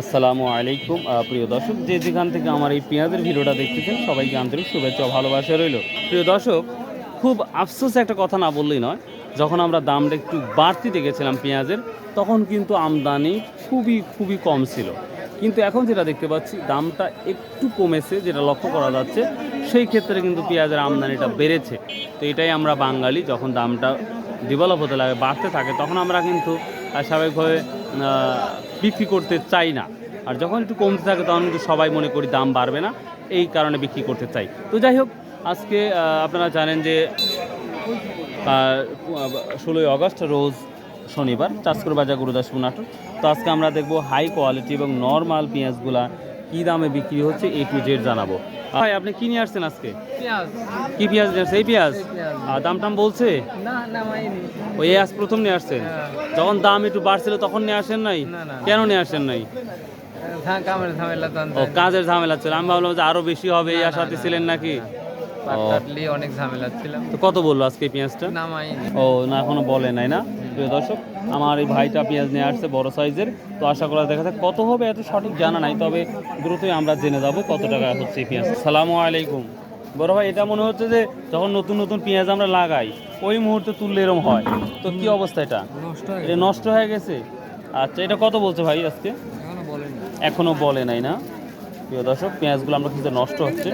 আসসালামু আলাইকুম। প্রিয় দর্শক, যে যেখান থেকে আমার এই পেঁয়াজের ভিডিওটা দেখতেছেন, সবাইকে আন্তরিক শুভেচ্ছা ভালোবাসা রইল। প্রিয় দর্শক, খুব আফসোস একটা কথা না বললেই নয়, যখন আমরা দামটা একটু বাড়তি দেখেছিলাম পেঁয়াজের, তখন কিন্তু আমদানি খুবই খুবই কম ছিল। কিন্তু এখন যেটা দেখতে পাচ্ছি, দামটা একটু কমেছে, যেটা লক্ষ্য করা যাচ্ছে, সেই ক্ষেত্রে কিন্তু পেঁয়াজের আমদানিটা বেড়েছে। তো এটাই আমরা বাঙালি, যখন দামটা ডেভেলপ হতে লাগে, বাড়তে থাকে, তখন আমরা কিন্তু স্বাভাবিকভাবে বিক্রি করতে চাই না। আর যখন একটু কমতে থাকে, তখন কিন্তু সবাই মনে করি দাম বাড়বে না। এই কারণে বিক্রি করতে চাই। তো যাই হোক, আজকে আপনারা জানেন যে ষোলোই অগস্ট, রোজ শনিবার চাষকর বাজার, গুরুদাসপুর নাটক তো আজকে আমরা দেখব হাই কোয়ালিটি এবং নর্মাল পেঁয়াজগুলা কী দামে বিক্রি হচ্ছে এ টু জেড জানাব। ভাই আপনি কি নিয়ে আসছেন আজকে? কি পেঁয়াজ নিয়ে আসছেন? এই পেঁয়াজ। আর দাম টাম বলছে? ওই আজ প্রথম নিয়ে আসছেন? হ্যাঁ। যখন দাম একটু বাড়ছিল তখন নিয়ে আসেন নাই। কেন নিয়ে আসেন নাই? ও কাজের ঝামেলা ছিল। আমি ভাবলাম যে আরও বেশি হবে এই আশাতে ছিলেন নাকি? অনেক ঝামেলা তো কত বলল আজকে পেঁয়াজটা? ও না এখনও বলে নাই না প্রিয় দর্শক আমার এই ভাইটা পেঁয়াজ নিয়ে আসছে বড় সাইজের। তো আশা করা দেখা যাক কত হবে এত সঠিক জানা নাই তবে দ্রুতই আমরা জেনে যাব কত টাকা হচ্ছে এই পেঁয়াজ। সালামু আলাইকুম। বড় ভাই এটা মনে হচ্ছে যে যখন নতুন নতুন পেঁয়াজ আমরা লাগাই ওই মুহূর্তে তুললে এরম হয়। তো কি অবস্থা এটা? নষ্ট এটা নষ্ট হয়ে গেছে? আচ্ছা এটা কত বলছে ভাই আজকে? এখনও বলেনি এখনও বলে নাই না? প্রিয় দর্শক পেঁয়াজগুলো আমরা কিন্তু নষ্ট হচ্ছে?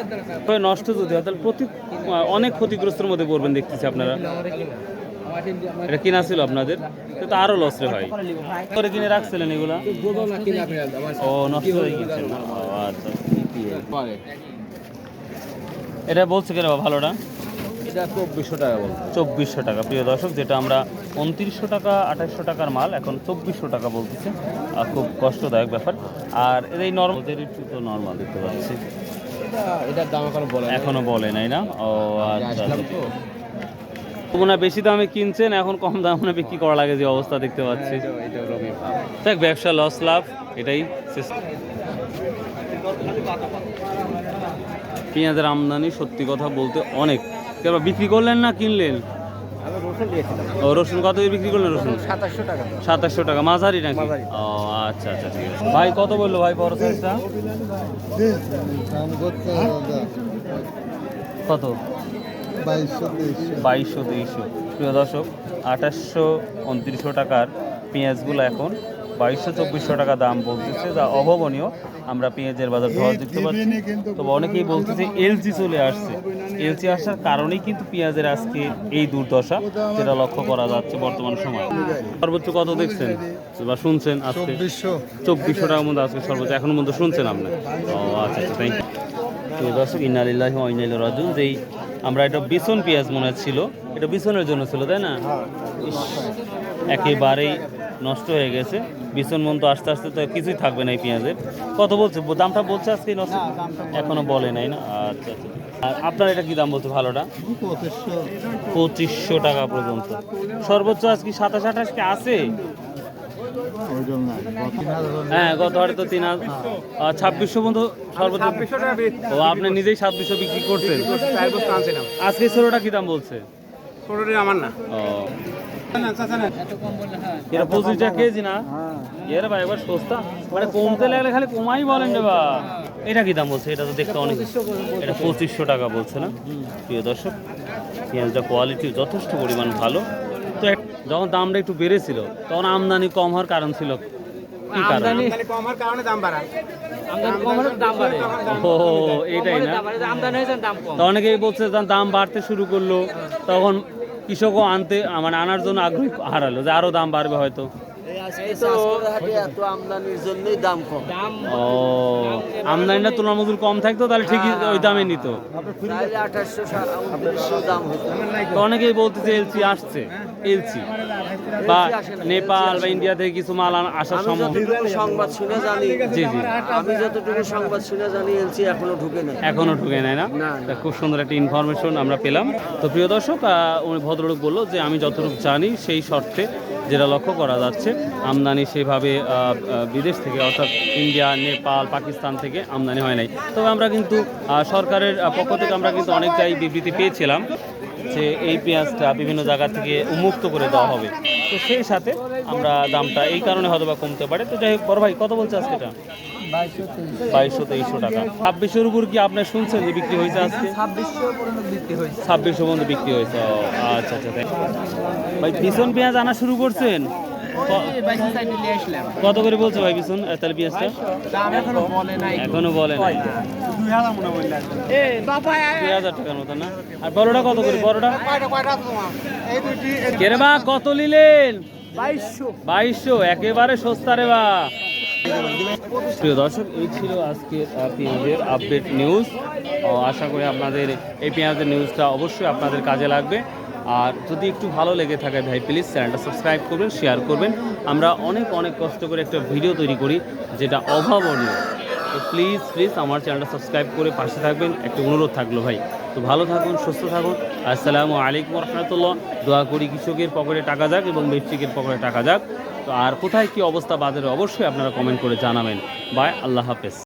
তবে নষ্ট যদি হয় তাহলে প্রতি অনেক ক্ষতিগ্রস্তের মধ্যে পড়বেন দেখতেছি আপনারা। এটা কিনা ছিল আপনাদের? তো আরও লস রে ভাই। করে কিনে রাখছিলেন এগুলা? ও নষ্ট হয়ে গেছে। আচ্ছা। এটা বলছে কেন ভালোটা? এটা চব্বিশশো টাকা। বলতো চব্বিশশো টাকা প্রিয় দর্শক যেটা আমরা উনত্রিশশো টাকা আঠাশশো টাকার মাল এখন চব্বিশশো টাকা বলতেছে। খুব কষ্টদায়ক ব্যাপার। আর এই নর্মাল একটু তো নর্মাল দেখতে পাচ্ছি। এটার দাম এখনও বলে এখনও বলে নাই না? ও আচ্ছা। আসলাম তো ওনা বেশি দামে কিনছেন এখন কম দামে বিক্রি করা লাগে যে অবস্থা দেখতে পাচ্ছি। হলো ব্যাপার। দেখ ব্যবসা লস লাভ এটাই পেঁয়াজের আমদানি সত্যি কথা বলতে অনেক। এবার বিক্রি করলেন না কিনলেন? রসুন ও রসুন কত দিয়ে বিক্রি করলেন রসুন? সাতাশশো টাকা। সাতাশশো টাকা। মাঝারি নাকি? ও আচ্ছা আচ্ছা ঠিক আছে। ভাই কত বলল ভাই বড় সাইজটা? কত? বাইশশো তেইশশো। প্রিয় দর্শক আঠাশশো উনত্রিশশো টাকার পেঁয়াজগুলো এখন বাইশশো চব্বিশশো টাকা দাম বলতেছে যা অভাবনীয়। আমরা পেঁয়াজের বাজার ধোয়া দেখতে পাচ্ছি। তবে অনেকেই বলতেছে এলজি চলে আসছে। এলজি আসার কারণেই কিন্তু পেঁয়াজের আজকে এই দুর্দশা যেটা লক্ষ্য করা যাচ্ছে বর্তমান সময়ে। সর্বোচ্চ কত দেখছেন? বা শুনছেন আজকে? চব্বিশশো। টাকার মধ্যে আজকে সর্বোচ্চ। এখনও মধ্যে শুনছেন আপনি? ও আচ্ছা আচ্ছা থ্যাংক ইউ দর্শক ইনালিল্লাহি ওয়াইনাইল রাজুন যেই আমরা এটা বিছন পেঁয়াজ মনে ছিল। এটা বিছনের জন্য ছিল তাই না? একেবারেই নষ্ট হয়ে গেছে। বিছন মন তো আস্তে আস্তে তো কিছুই থাকবে না এই পেঁয়াজের। কত বলছে? দামটা বলছে আজকে নষ্ট এখনও বলে নাই না? আচ্ছা আচ্ছা। আর আপনার এটা কি দাম বলছে ভালোটা? পঁচিশশো টাকা পর্যন্ত। সর্বোচ্চ আজকে সাতাশ আঠাশ কি আছে? হ্যাঁ গত হাটে তো তিন হাজার ছাব্বিশশো পর্যন্ত সর্বোচ্চ ও আপনি নিজেই ছাব্বিশশো বিক্রি করছেন? আজকে ষোলোটা কি দাম বলছে? আমার না। ও। এটা পঁচিশ টাকা কেজি না? এর ভাই একবার সস্তা। মানে কমতে লাগলে খালি কমাই বলেন রে বা। এটা কি দাম বলছে? এটা তো দেখতে অনেক এটা পঁচিশশো টাকা বলছে না? প্রিয় দর্শক পেঁয়াজটা কোয়ালিটি যথেষ্ট পরিমাণ ভালো। তো যখন দামটা একটু বেড়েছিল তখন আমদানি কম হওয়ার কারণ ছিল। কারণে? দাম বাড়া আমদানি কমার দাম বাড়ে। ও এইটাই না? আমদানি হয়েছে দাম কম। অনেকেই বলছে দাম বাড়তে শুরু করল। তখন কৃষকও আনতে মানে আনার জন্য আগ্রহী হারালো যে আরও দাম বাড়বে হয়তো। কম। আমদানিটা তুলনামূলক কম থাকতো তাহলে ঠিকই ওই দামে নিত। অনেকেই বলতেছে এলসি আসছে। এলসি বা নেপাল বা ইন্ডিয়া থেকে কিছু মাল আসার আমি সম্ভব। সংবাদ শুনে জানি জি জি। আমি যতটুকু সংবাদ শুনে জানি এলসি এখনও ঢুকে নাই। এখনও ঢুকে নেয় না? খুব সুন্দর একটা ইনফরমেশন আমরা পেলাম। তো প্রিয় দর্শক উনি ভদ্রলোক বলল যে আমি যতটুকু জানি সেই শর্তে যেটা লক্ষ্য করা যাচ্ছে আমদানি সেভাবে বিদেশ থেকে অর্থাৎ ইন্ডিয়া নেপাল পাকিস্তান থেকে আমদানি হয় নাই। তবে আমরা কিন্তু সরকারের পক্ষ থেকে আমরা কিন্তু অনেকটাই বিবৃতি পেয়েছিলাম। যে এই পেঁয়াজটা বিভিন্ন জায়গা থেকে উন্মুক্ত করে দেওয়া হবে। তো সেই সাথে আমরা দামটা এই কারণে হয়তো বা কমতে পারে। তো যাই হোক, বড় ভাই, কত বলছে আজকে এটা? বাইশশো তেইশশো টাকা। ছাব্বিশের উপর কি আপনার শুনছেন যে বিক্রি হয়েছে আজকে? ছাব্বিশশো পর্যন্ত বিক্রি হয়েছে। আচ্ছা আচ্ছা। ভাই, ভীষণ পেঁয়াজ আনা শুরু করছেন? কত করে বলছো ভাই আহ, তাহলে পেঁয়াজটা এখনও বলে নাই। দুই হাজার টাকার মতো না? আর বড়টা কত করে? বড়টা? কেরে বা কত নিলেন? বাইশশো। একেবারে সস্তা রে বা। প্রিয় দর্শক এই ছিল আজকের পেঁয়াজের আপডেট নিউজ ও, আশা করি আপনাদের এই পেঁয়াজের নিউজটা অবশ্যই আপনাদের কাজে লাগবে। আর যদি একটু ভালো লেগে থাকে ভাই প্লিজ চ্যানেলটা সাবস্ক্রাইব করবেন শেয়ার করবেন। আমরা অনেক অনেক কষ্ট করে একটা ভিডিও তৈরি করি যেটা অভাবনীয়। তো প্লিজ প্লিজ আমার চ্যানেলটা সাবস্ক্রাইব করে পাশে থাকবেন। একটা অনুরোধ থাকল ভাই। তো ভালো থাকুন, সুস্থ থাকুন। আসসালামু আলাইকুম রহমতুল্লাহ দোয়া করি কৃষকের পকেটে টাকা যাক এবং ব্যবসায়িকের পকেটে টাকা যাক। তো আর কোথায় কি অবস্থা বাজারে, অবশ্যই আপনারা কমেন্ট করে জানাবেন। বাই আল্লাহ হাফেজ।